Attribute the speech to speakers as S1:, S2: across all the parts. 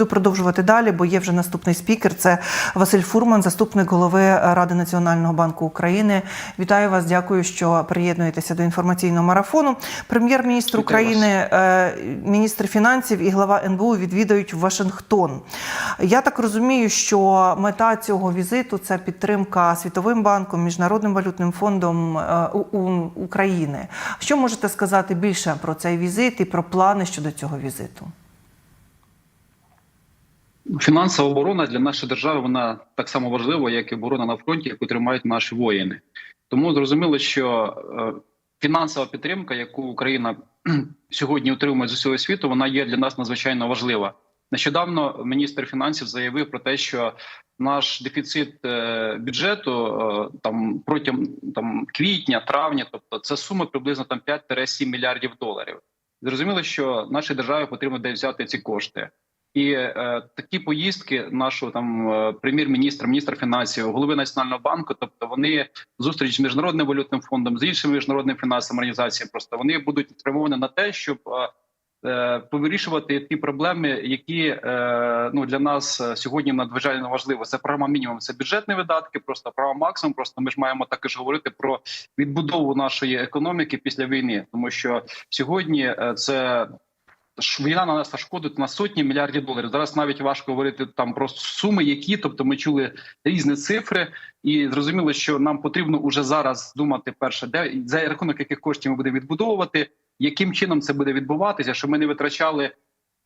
S1: Буду продовжувати далі, бо є вже наступний спікер. Це Василь Фурман, заступник голови Ради Національного банку України. Вітаю вас. Дякую, що приєднуєтеся до інформаційного марафону. Прем'єр-міністр України, е, міністр фінансів і глава НБУ відвідають Вашингтон. Я так розумію, що мета цього візиту це підтримка Світовим банком, Міжнародним валютним фондом е, України. Що можете сказати більше про цей візит і про плани щодо цього візиту?
S2: Фінансова оборона для нашої держави вона так само важлива, як і оборона на фронті, яку тримають наші воїни. Тому зрозуміло, що е, фінансова підтримка, яку Україна сьогодні отримує з усього світу, вона є для нас надзвичайно важлива. Нещодавно міністр фінансів заявив про те, що наш дефіцит е, бюджету е, там протягом там квітня, травня, тобто це сума приблизно там 5-7 мільярдів доларів. Зрозуміло, що нашій державі потрібно де взяти ці кошти. І е, такі поїздки нашого там е, прем'єр-міністра, міністра фінансів, голови національного банку, тобто вони зустріч з міжнародним валютним фондом, з іншими міжнародними фінансовими організаціями, просто вони будуть спрямовані на те, щоб е, е, повирішувати ті проблеми, які е, ну для нас сьогодні надзвичайно важливо. Це програма мінімум, це бюджетні видатки, просто програма максимум. Просто ми ж маємо також говорити про відбудову нашої економіки після війни, тому що сьогодні е, це війна нанесла шкоду на сотні мільярдів доларів. Зараз навіть важко говорити там про суми, які тобто ми чули різні цифри, і зрозуміло, що нам потрібно уже зараз думати перше, де за рахунок яких коштів ми будемо відбудовувати, яким чином це буде відбуватися, щоб ми не витрачали.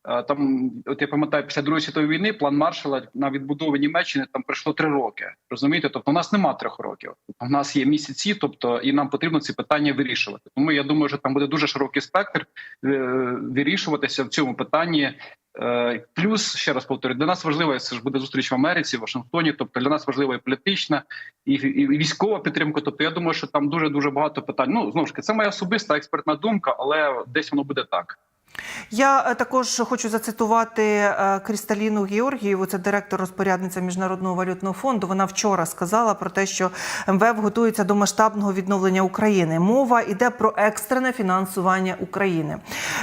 S2: Е, Там, от я пам'ятаю, після другої світової війни план Маршала на відбудову Німеччини там пройшло три роки. Розумієте? Тобто, у нас нема трьох років. У нас є місяці, тобто і нам потрібно ці питання вирішувати. Тому я думаю, що там буде дуже широкий спектр е, вирішуватися в цьому питанні. Е, Плюс ще раз повторю, для нас важлива це ж буде зустріч в Америці, в Вашингтоні. Тобто для нас важлива і політична, і, і військова підтримка. Тобто, я думаю, що там дуже дуже багато питань. Ну знову ж таки, це моя особиста експертна думка, але десь воно буде так.
S1: Я е, також хочу зацитувати е, Крісталіну Георгієву, це директор розпорядниця Міжнародного валютного фонду. Вона вчора сказала про те, що МВФ готується до масштабного відновлення України. Мова йде про екстрене фінансування України.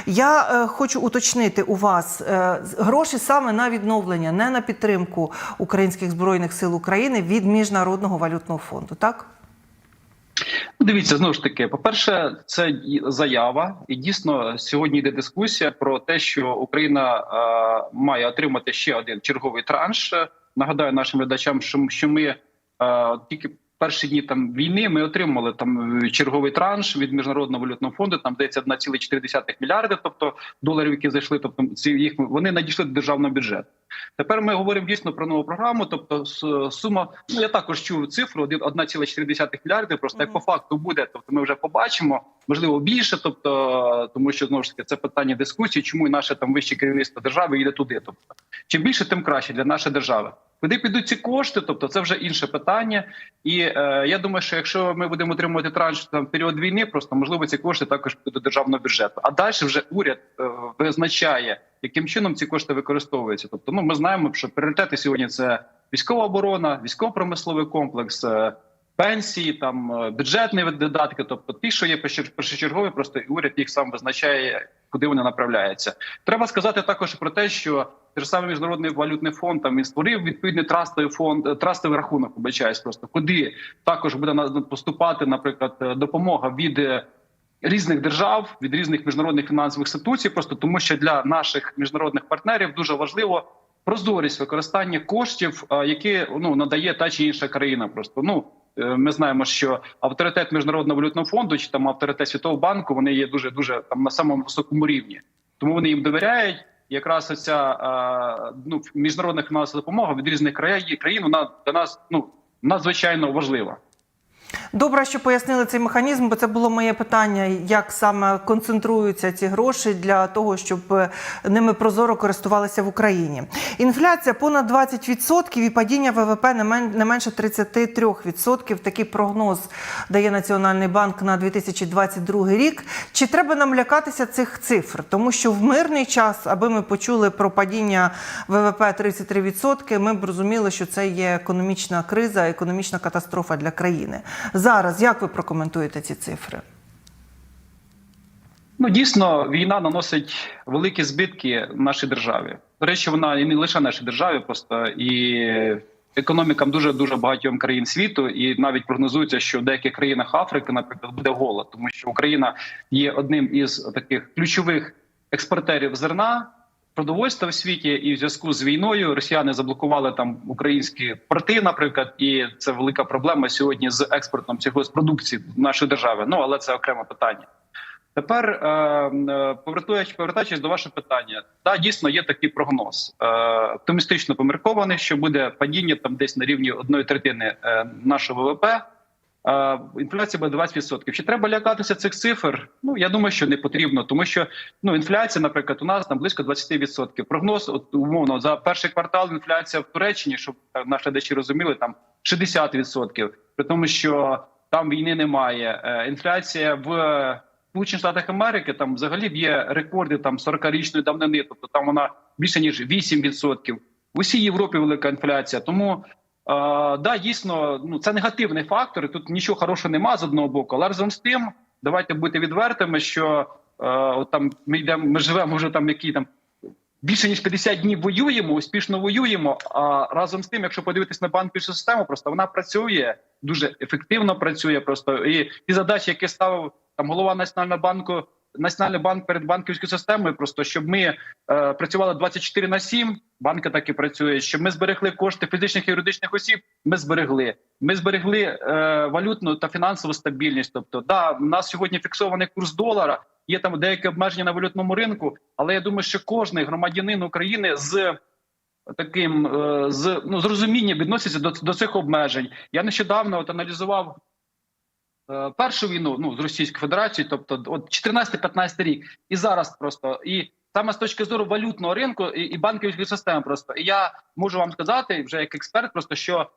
S1: Я е, хочу уточнити у вас гроші саме на відновлення, не на підтримку українських збройних сил України від Міжнародного валютного фонду. Так
S2: Дивіться, знову ж таки, по-перше, це заява, і дійсно сьогодні йде дискусія про те, що Україна е, має отримати ще один черговий транш. Нагадаю нашим глядачам, що, що ми е, тільки перші дні там війни ми отримали там е, черговий транш від міжнародного валютного фонду. Там десь 1,4 мільярди, тобто доларів, які зайшли. Тобто ці їх вони надійшли до державного бюджету. Тепер ми говоримо дійсно про нову програму. Тобто сума, ну я також чув цифру один- 1,4 мільярди. Просто як по факту буде, тобто ми вже побачимо, можливо більше. Тобто, тому що знову ж таки це питання дискусії, чому наше там вище керівництво держави йде туди. Тобто, чим більше, тим краще для нашої держави. Куди підуть ці кошти? Тобто, це вже інше питання. І е, я думаю, що якщо ми будемо отримувати транш там період війни, просто можливо ці кошти також підуть до державного бюджету. А далі вже уряд е, визначає, яким чином ці кошти використовуються. Тобто, ну ми знаємо, що пріоритети сьогодні це військова оборона, військово-промисловий комплекс. е, Пенсії, там е, бюджетні видатки, тобто ті, що є першочер- першочергові, просто уряд їх сам визначає, куди вони направляються. Треба сказати також про те, що той ж самий міжнародний валютний фонд там він створив відповідний трастовий фонд, е, трастовий рахунок, вибачаюсь, просто куди також буде поступати, наприклад, е, допомога від різних держав, від різних міжнародних фінансових інституцій, просто тому, що для наших міжнародних партнерів дуже важливо прозорість використання коштів, які ну надає та чи інша країна. Просто ну. Е, Ми знаємо, що авторитет міжнародного валютного фонду чи там авторитет світового банку вони є дуже дуже там на самому високому рівні, тому вони їм довіряють. Якраз оця е, ну міжнародна фінансова допомога від різних країн країн вона для нас ну надзвичайно важлива.
S1: Добре, що пояснили цей механізм, бо це було моє питання, як саме концентруються ці гроші для того, щоб е, ними прозоро користувалися в Україні. Інфляція понад 20% і падіння ВВП не мен- не менше 33%. Такий прогноз дає Національний банк на 2022 рік. Чи треба нам лякатися цих цифр? Тому що в мирний час, аби ми почули про падіння ВВП 33%, ми б розуміли, що це є економічна криза, економічна катастрофа для країни. Зараз як ви прокоментуєте ці цифри?
S2: Ну дійсно, війна наносить великі збитки нашій державі. До речі, вона і не лише нашій державі, просто і економікам дуже дуже багатьом країн світу, і навіть прогнозується, що в деяких країнах Африки, наприклад, буде голод, тому що Україна є одним із таких ключових експортерів зерна. Продовольства в світі і в зв'язку з війною росіяни заблокували там українські порти, наприклад, і це велика проблема сьогодні з експортом цього продукції нашої держави. Ну але це окреме питання. Тепер е, е, повертаючись, повертаючись до вашого питання, да, дійсно є такий прогноз. Е, оптимістично поміркований, що буде падіння там десь на рівні одної третини нашого ВВП. Інфляція буде 20%. Чи треба лякатися цих цифр? Ну я думаю, що не потрібно, тому що ну інфляція, наприклад, у нас там близько 20%. Прогноз от, умовно за перший квартал інфляція в Туреччині, щоб наші глядачі розуміли, там 60%. При тому, що там війни немає. Е, інфляція в Сполучених Штатах Америки там взагалі є рекорди там 40-річної давнини, тобто там вона більше ніж 8%. В усій Європі велика інфляція. Тому да, дійсно, ну це негативний фактор. і Тут нічого хорошого нема з одного боку. Але разом з тим, давайте бути відвертими, що е, от там ми йдемо, ми живемо вже там які там. Більше ніж 50 днів воюємо, успішно воюємо. А разом з тим, якщо подивитись на банківську систему, просто вона працює дуже ефективно. Працює просто і ті задачі, які ставив там голова національного банку, національний банк перед банківською системою, просто щоб ми е, працювали 24 на 7, банки так і працюють. Щоб ми зберегли кошти фізичних і юридичних осіб. Ми зберегли. Ми зберегли е, валютну та фінансову стабільність. Тобто, да, у нас сьогодні фіксований курс долара. Є там деякі обмеження на валютному ринку, але я думаю, що кожний громадянин України з таким е, з ну з розумінням відноситься до, до цих обмежень. Я нещодавно от аналізував першу війну ну з Російською Федерацією, тобто от 14-15 рік, і зараз просто і саме з точки зору валютного ринку і, і банківської системи, просто і я можу вам сказати, вже як експерт, просто що.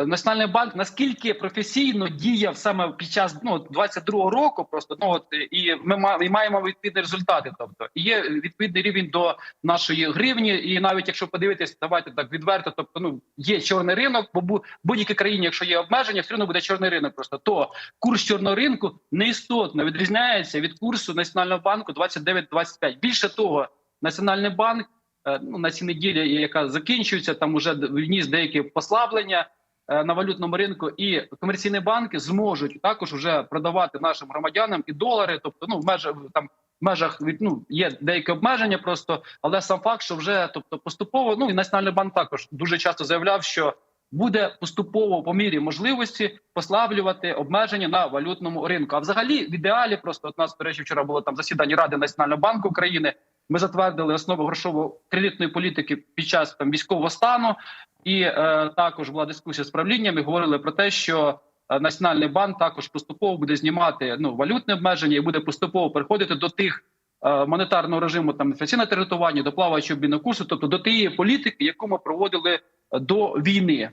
S2: Е, Національний банк наскільки професійно діяв саме під час ну 22-го року, просто ну от і ми і маємо відповідні результати. Тобто є відповідний рівень до нашої гривні, і навіть якщо подивитись, давайте так відверто, тобто ну є чорний ринок, бо бу- будь-якій країні, якщо є обмеження, все одно буде чорний ринок. Просто то курс чорного ринку неістотно відрізняється від курсу національного банку 29-25. Більше того, національний банк е, ну на цій неділі, яка закінчується, там уже вніс деякі послаблення на валютному ринку, і комерційні банки зможуть також вже продавати нашим громадянам і долари, тобто ну в межах там. В межах від ну є деякі обмеження, просто але сам факт, що вже тобто поступово, ну і національний банк також дуже часто заявляв, що буде поступово по мірі можливості послаблювати обмеження на валютному ринку. А взагалі, в ідеалі, просто от нас до речі, вчора було там засідання Ради Національного банку України. Ми затвердили основи грошово-кредитної політики під час там військового стану, і е, також була дискусія з правлінням. і Говорили про те, що е, Національний банк також поступово буде знімати ну валютне обмеження і буде поступово переходити до тих е, монетарного режиму, там інфляційне кредитування, до плаваючого обмінного курсу, тобто до тієї політики, яку ми проводили до війни.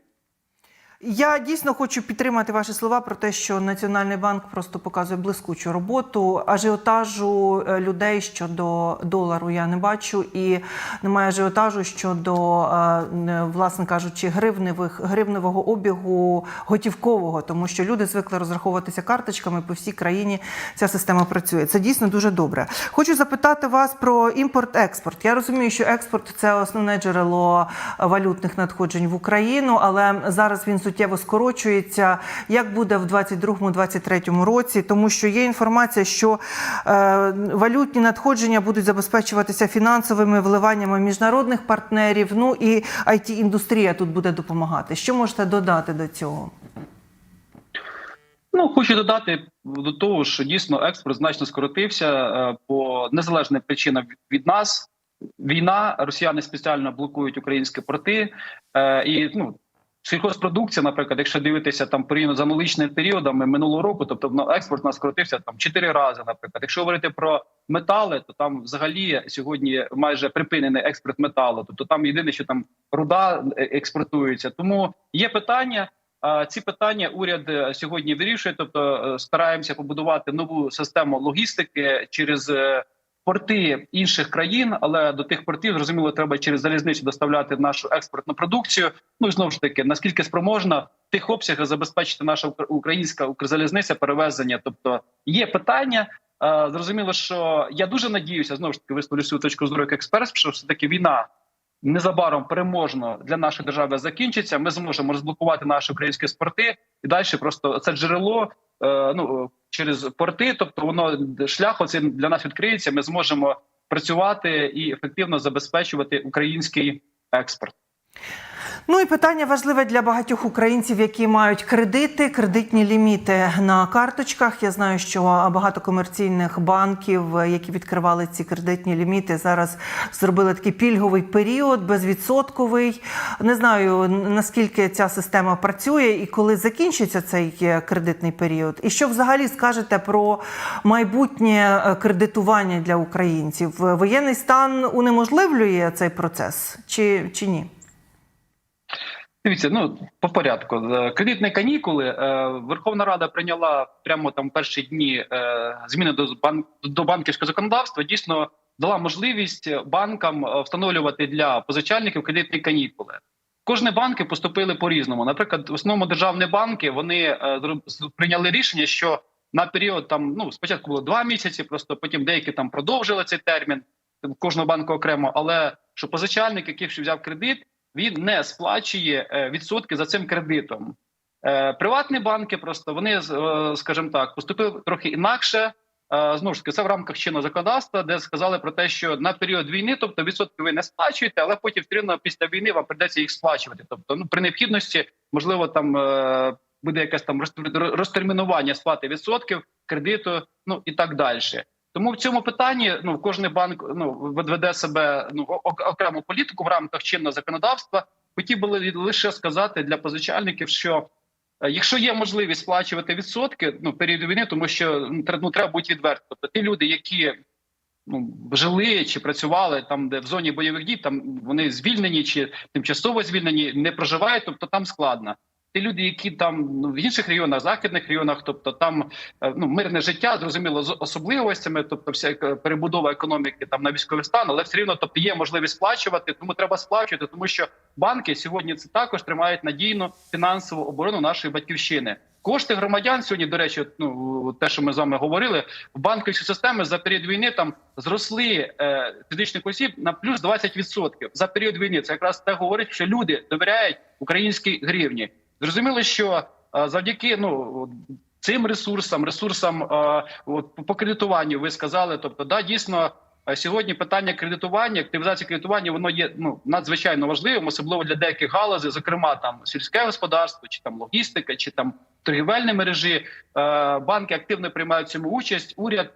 S1: Я дійсно хочу підтримати ваші слова про те, що Національний банк просто показує блискучу роботу. Ажіотажу е, людей щодо долару я не бачу, і немає ажіотажу щодо, е, власне кажучи, гривневих гривневого обігу готівкового, тому що люди звикли розраховуватися карточками по всій країні. Ця система працює. Це дійсно дуже добре. Хочу запитати вас про імпорт-експорт. Я розумію, що експорт це основне джерело валютних надходжень в Україну, але зараз він суттєво скорочується. Як буде в 2022-2023 році? Тому що є інформація, що е, валютні надходження будуть забезпечуватися фінансовими вливаннями міжнародних партнерів. Ну і it індустрія тут буде допомагати. Що можете додати до цього?
S2: Ну хочу додати до того, що дійсно експорт значно скоротився е, по незалежним причинам від нас. Війна, росіяни спеціально блокують українські порти, е, і ну сільхозпродукція, наприклад, якщо дивитися там порівняно з аналогічними періодами минулого року, тобто експорт у нас скоротився там чотири рази. Наприклад, якщо говорити про метали, то там взагалі сьогодні майже припинений експорт металу. Тобто там єдине, що там руда е, експортується. Тому є питання. Ці питання уряд е, сьогодні вирішує, тобто е, стараємося побудувати нову систему логістики через порти інших країн, але до тих портів зрозуміло, треба через залізницю доставляти нашу експортну продукцію. Ну і знову ж таки, наскільки спроможна тих обсягах забезпечити наша укр- українська укрзалізниця перевезення. Тобто є питання. Зрозуміло, що я дуже надіюся, знову ж таки висловлю свою точку зору як експерт, що все таки війна незабаром переможно для нашої держави закінчиться, ми зможемо розблокувати наші українські спорти і далі просто це джерело е, ну через порти. Тобто воно шлях оцей для нас відкриється. Ми зможемо працювати і ефективно забезпечувати український експорт.
S1: Ну і питання важливе для багатьох українців, які мають кредити, кредитні ліміти на карточках. Я знаю, що багато комерційних банків, які відкривали ці кредитні ліміти, зараз зробили такий пільговий період, безвідсотковий. Не знаю наскільки ця система працює і коли закінчиться цей е, кредитний період. І що взагалі скажете про майбутнє е, кредитування для українців? Воєнний стан унеможливлює цей процес чи, чи ні?
S2: Дивіться, ну по порядку. Кредитні канікули е, Верховна Рада прийняла прямо там перші дні е, зміни до до банківського законодавства. Дійсно дала можливість банкам е, встановлювати для позичальників кредитні канікули. Кожні банки поступили по різному. Наприклад, в основному державні банки вони прийняли рішення, що на період там ну спочатку було два місяці, просто потім деякі там продовжили цей термін кожного банку окремо. Але що позичальник, який взяв кредит, він не сплачує е, відсотки за цим кредитом. Е, Приватні банки просто вони, е, скажімо так, поступили трохи інакше. Знову ж таки, це в рамках чинного законодавства, де сказали про те, що на період війни, тобто відсотки ви не сплачуєте, але потім все після війни вам прийдеться їх сплачувати. Тобто, ну при необхідності, можливо, там буде якесь там розтер- розтермінування сплати відсотків кредиту, ну і так далі. Тому в цьому питанні ну кожен банк ну веде себе ну окрему політику в рамках чинного законодавства. Хотів би лише сказати для позичальників, що е, якщо є можливість сплачувати відсотки ну період війни, тому що ну, ну, треба бути відверто. Тобто ті люди, які ну жили чи працювали там, де в зоні бойових дій, там вони звільнені чи тимчасово звільнені, не проживають, тобто там складно. Ті люди, які там ну, в інших регіонах, західних регіонах, тобто там е, ну мирне життя, зрозуміло, з особливостями, тобто вся перебудова економіки там на військовий стан, але все рівно тобто є можливість сплачувати, тому треба сплачувати, тому що банки сьогодні це також тримають надійну фінансову оборону нашої батьківщини. Кошти громадян сьогодні, до речі, ну те, що ми з вами говорили, в банківській системі за період війни там зросли е, фізичних осіб на плюс 20% за період війни. Це якраз те говорить, що люди довіряють українській гривні. Зрозуміло, що е, завдяки ну цим ресурсам, ресурсам е, по кредитуванню, ви сказали, тобто, да, дійсно. е, Сьогодні питання кредитування, активізації кредитування, воно є ну надзвичайно важливим, особливо для деяких галузей, зокрема там сільське господарство, чи там логістика, чи там торгівельні мережі. Банки активно приймають цьому участь. Уряд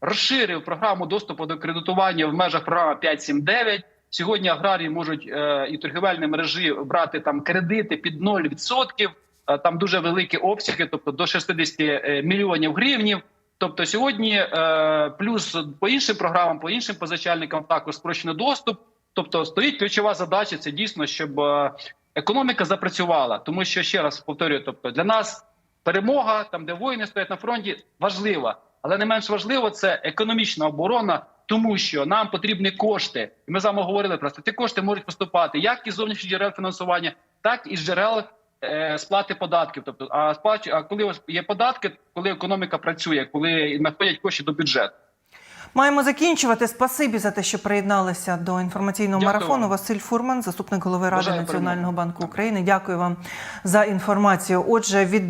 S2: розширив програму доступу до кредитування в межах програми 5.7.9. Сьогодні аграрії можуть е, і торгівельні мережі брати там кредити під 0%. Е, там дуже великі обсяги, тобто до 60 е, мільйонів гривнів. Тобто сьогодні е, плюс по іншим програмам, по іншим позичальникам також спрощений доступ. Тобто стоїть ключова задача. Це дійсно, щоб е, економіка запрацювала, тому що ще раз повторюю, тобто для нас перемога, там де воїни стоять на фронті, важлива, але не менш важливо це економічна оборона, тому що нам потрібні кошти. І ми з вами говорили просто ці кошти можуть поступати як із зовнішніх джерел фінансування, так і з джерел е, сплати податків. Тобто, а сплач, а коли є податки, коли економіка працює, коли надходять кошти до бюджету.
S1: Маємо закінчувати. Спасибі за те, що приєдналися до інформаційного
S2: Дякую
S1: марафону.
S2: вам.
S1: Василь Фурман, заступник голови Ради
S2: Бажаю
S1: Національного
S2: перемоги.
S1: банку України. Дякую вам за інформацію. Отже, від